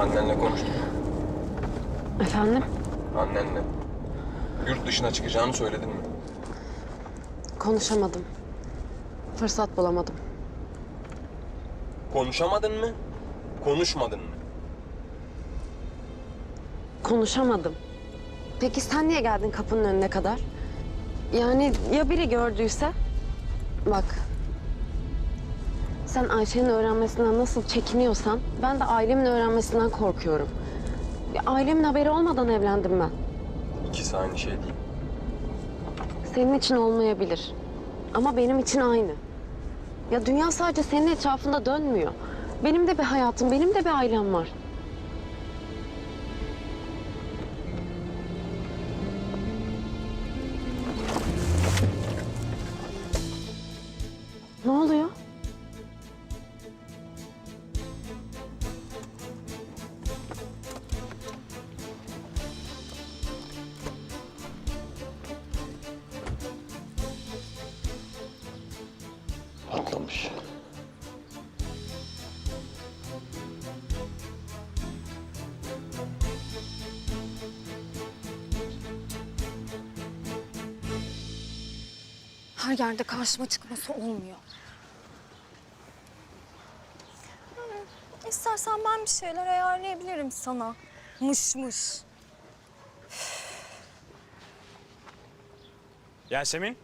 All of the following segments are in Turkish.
Annenle konuştum. Efendim? Annenle. Yurt dışına çıkacağını söyledin mi? Konuşamadım. Fırsat bulamadım. Konuşamadın mı? Konuşmadın mı? Konuşamadım. Peki sen niye geldin kapının önüne kadar? Yani ya biri gördüyse? Bak. Sen Ayşe'nin öğrenmesinden nasıl çekiniyorsan ben de ailemin öğrenmesinden korkuyorum. Ya ailemin haberi olmadan evlendim ben. İkisi aynı şey değil. Senin için olmayabilir. Ama benim için aynı. Ya dünya sadece senin etrafında dönmüyor. Benim de bir hayatım, benim de bir ailem var. Patlamış. Her yerde karşıma çıkması olmuyor. Hmm, İstersen ben bir şeyler ayarlayabilirim sana. Mış mış. Yasemin?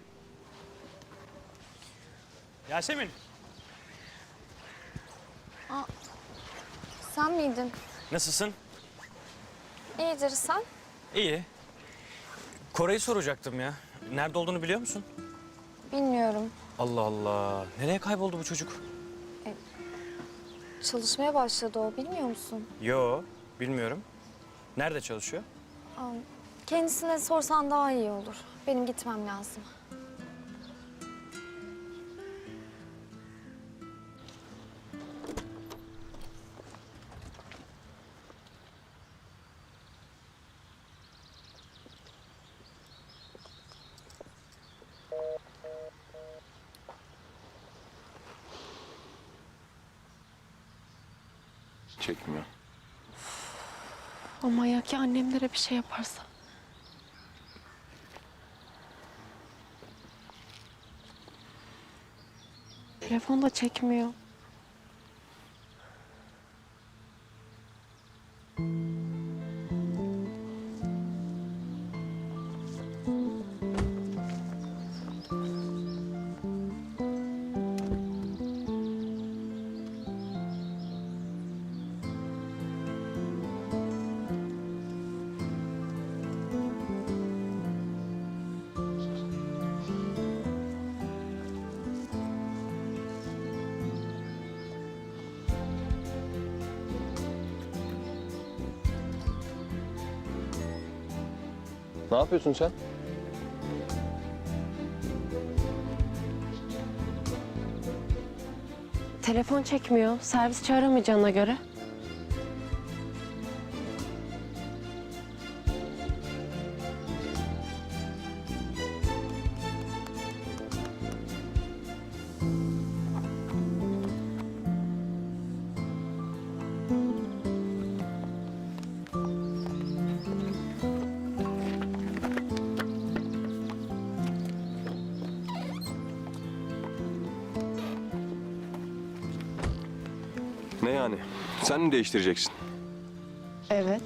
Yasemin, Sen miydin? nasılsın? İyidir sen. İyi. Kore'yi soracaktım ya. Nerede olduğunu biliyor musun? Bilmiyorum. Allah Allah. Nereye kayboldu bu çocuk? Çalışmaya başladı o bilmiyor musun? Yo, bilmiyorum. Nerede çalışıyor? Aa, Kendisine sorsan daha iyi olur. Benim gitmem lazım. Çekmiyor. Ama ya ki annemlere bir şey yaparsa? Telefon da çekmiyor. Ne yapıyorsun sen? Telefon çekmiyor. Servis çağıramayacağına göre. Ne yani? Sen mi değiştireceksin? Evet.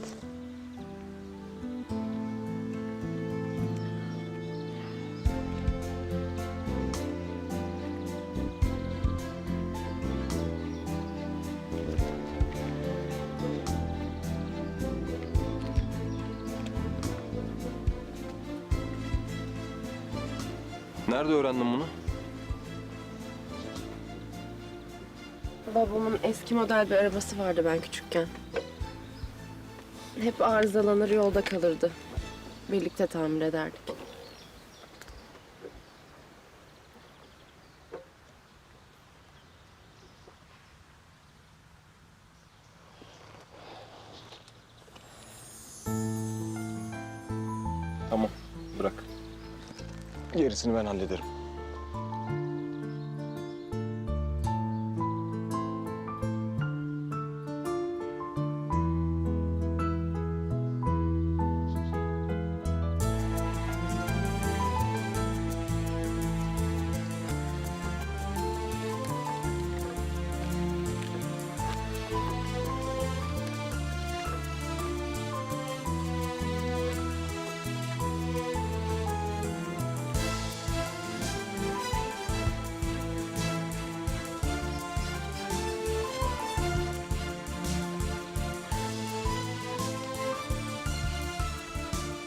Nerede öğrendin bunu? Babamın eski model bir arabası vardı ben küçükken. Hep arızalanır yolda kalırdı. Birlikte tamir ederdik. Tamam, bırak. Gerisini ben hallederim.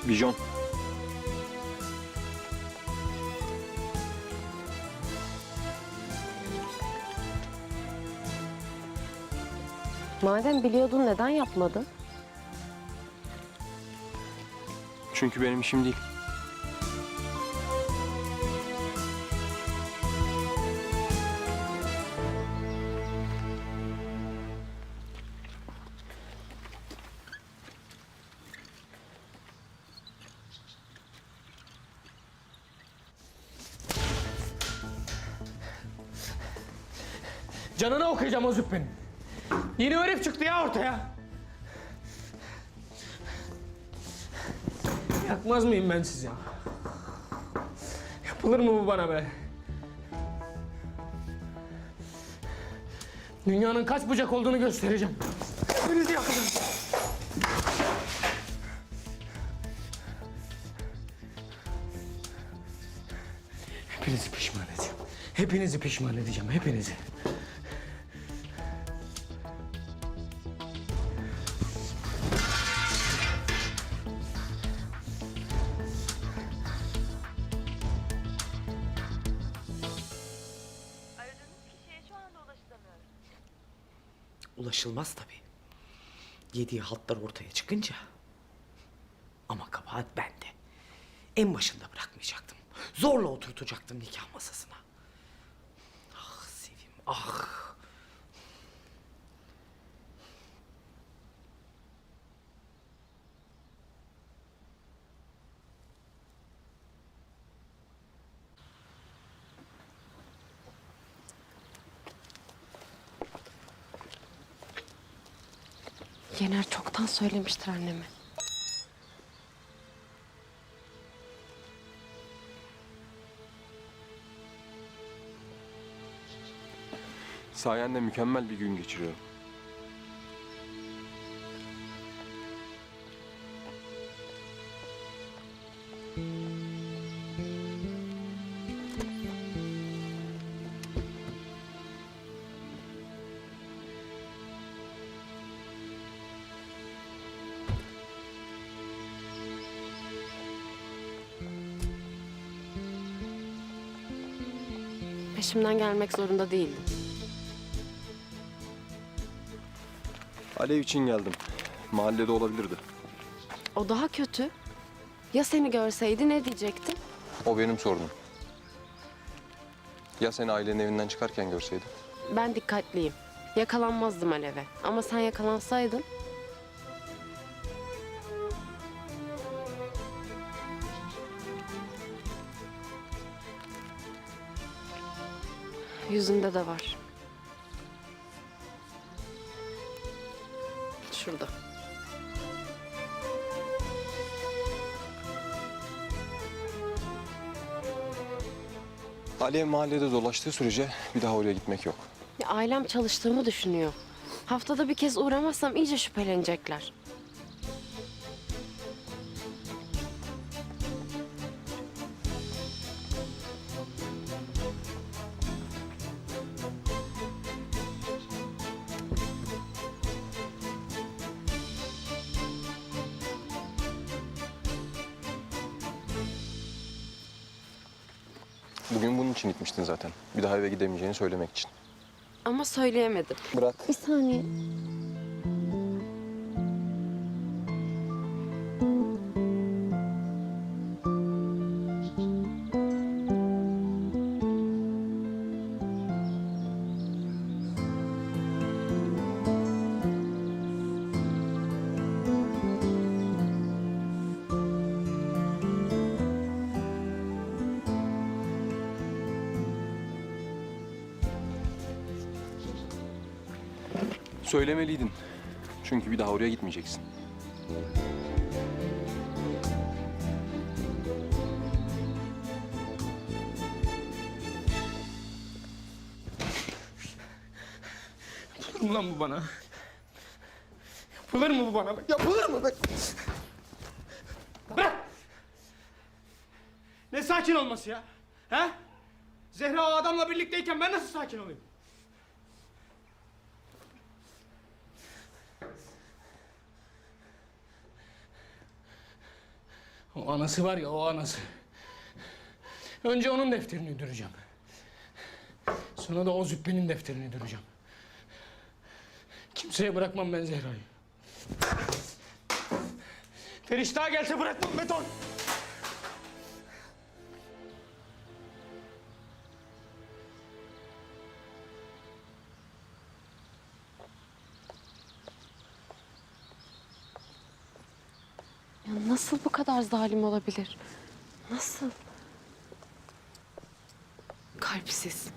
Bijon. Madem biliyordun neden yapmadın? Çünkü benim işim değil. Okuyacağım o züppenin. Yeni herif çıktı ya ortaya. Yakmaz mıyım ben sizi? Yapılır mı bu bana be? Dünyanın kaç bucak olduğunu göstereceğim. Hepinizi yakarım. Hepinizi pişman edeceğim. Hepinizi pişman edeceğim. Hepinizi. Ulaşılmaz tabii. Yediği haltlar ortaya çıkınca. Ama kabahat bende. En başında bırakmayacaktım. Zorla oturtacaktım nikah masasına. Ah Sevim, ah. Yener çoktan söylemiştir anneme. Sayende mükemmel bir gün geçiriyorum. Peşimden gelmek zorunda değildin. Alev için geldim. Mahallede olabilirdi. O daha kötü. Ya seni görseydi ne diyecektin? O benim sorunum. Ya seni ailenin evinden çıkarken görseydim? Ben dikkatliyim. Yakalanmazdım Alev'e. Ama sen yakalansaydın... Yüzünde de var. Şurada. Alev mahallede dolaştığı sürece bir daha oraya gitmek yok. Ya ailem çalıştığımı düşünüyor. Haftada bir kez uğramazsam iyice şüphelenecekler. Bugün bunun için gitmiştin zaten. Bir daha eve gidemeyeceğini söylemek için. Ama söyleyemedim. Bırak. Bir saniye. Söylemeliydin. Çünkü bir daha oraya gitmeyeceksin. Yapılır mı lan bu bana? Yapılır mı bu bana? Yapılır mı? be? Bırak! Ne sakin olması ya? He? Zehra o adamla birlikteyken ben nasıl sakin olayım? O anası var ya o anası. Önce onun defterini düreceğim. Sonra da o züppenin defterini düreceğim. Kimseye bırakmam ben Zehra'yı. Feriştah gelse bırakmam beton. Nasıl bu kadar zalim olabilir? Nasıl? Kalpsiz.